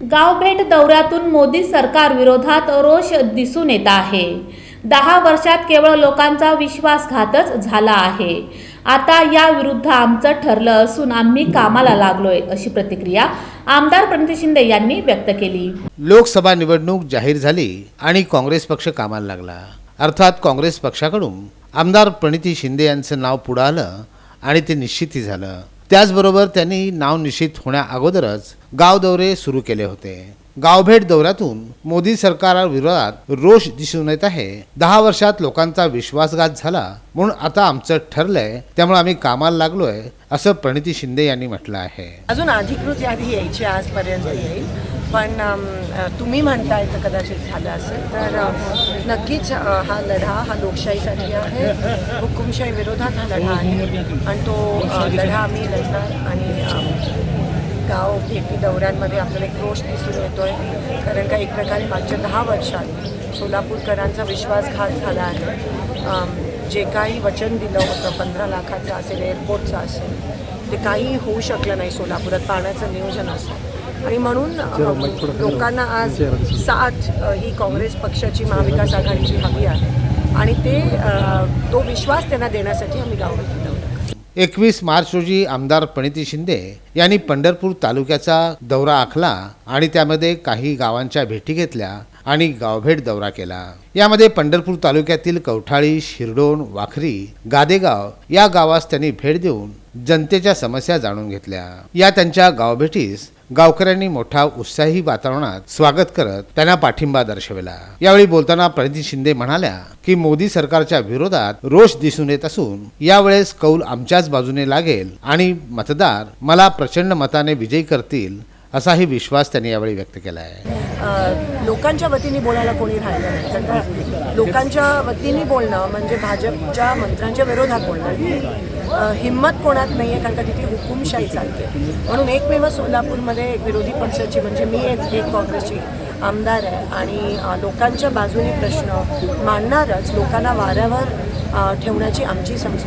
गावभेट दौऱ्यातून मोदी सरकार विरोधात रोष दिसून येत आहे. दहा वर्षात केवळ लोकांचा विश्वासघातच झाला आहे. आता या विरुद्ध आमचं ठरलं असून आम्ही कामाला लागलोय अशी प्रतिक्रिया आमदार प्रणिती शिंदे यांनी व्यक्त केली. लोकसभा निवडणूक जाहीर झाली आणि काँग्रेस पक्ष कामाला लागला. अर्थात काँग्रेस पक्षाकडून आमदार प्रणिती शिंदे यांचं नाव पुढं आलं आणि ते निश्चिती झालं. त्याचबरोबर त्यांनी नाव निश्चित होण्याअगोदरच गाव दौरे सुरू केले होते. गावभेट दौऱ्यातून मोदी सरकारविरोधात रोष दिसून येत आहे. दहा वर्षात लोकांचा विश्वासघात झाला म्हणून आता आमचं ठरलंय त्यामुळे आम्ही कामाला लागलोय असं प्रणिती शिंदे यांनी म्हटलं आहे. अजून अधिकृत यादी यायची आजपर्यंत येईल. पण तुम्ही म्हणताय तर कदाचित झालं असेल. तर नक्कीच हा लढा हा लोकशाहीसाठी आहे. हुकुमशाही विरोधात हा लढा आहे. आणि तो लढा आम्ही लढणार आणि गाव भेटी दौऱ्यांमध्ये आपल्याला एक रोष दिसून येतो आहे कारण का एक प्रकारे मागच्या दहा वर्षात सोलापूरकरांचा विश्वासघात झाला आहे. जे काही वचन दिलं होतं पंधरा लाखाचं असेल एअरपोर्टचं असेल ते काही होऊ शकलं नाही सोलापुरात पाण्याचं नियोजन असेल आणि म्हणून लोकांना आज साथ ही काँग्रेस पक्षाची महाविकास आघाडीची हवी आहे. आणि ते तो विश्वास त्यांना देण्यासाठी आम्ही गाव भेटी दौरा करतो. एकवीस मार्च रोजी आमदार प्रणिती शिंदे यांनी पंढरपूर तालुक्याचा दौरा आखला आणि त्यामध्ये काही गावांच्या भेटी घेतल्या आणि गावभेट दौरा केला. यामध्ये पंढरपूर तालुक्यातील कवठाळी शिरडोण वाखरी गादेगाव या गावास त्यांनी भेट देऊन जनतेच्या समस्या जाणून घेतल्या. या त्यांच्या गावभेटीस गावकऱ्यांनी मोठा उत्साही वातावरणात स्वागत करत त्यांना पाठिंबा दर्शविला. यावेळी बोलताना प्रणिती शिंदे म्हणाल्या की मोदी सरकारच्या विरोधात रोष दिसून येत असून यावेळेस कौल आमच्याच बाजूने लागेल आणि मतदार मला प्रचंड मताने विजयी करतील असाही विश्वास त्यांनी यावेळी व्यक्त केला आहे लोकांच्या वतीने बोलायला कोणी राहिलं नाही. लोकांच्या वतीने बोलणं म्हणजे भाजपच्या मंत्र्यांच्या विरोधात बोलणं. हिंमत कोणात नाही आहे कारण का तिथे हुकुमशाही चालते. म्हणून एकमेव सोलापूरमध्ये विरोधी पक्षाची म्हणजे मी एक एक काँग्रेसची आमदार आहे. आणि लोकांच्या बाजूने प्रश्न मांडणारच लोकांना वाऱ्यावर ठेवण्याची आमची संस्कृती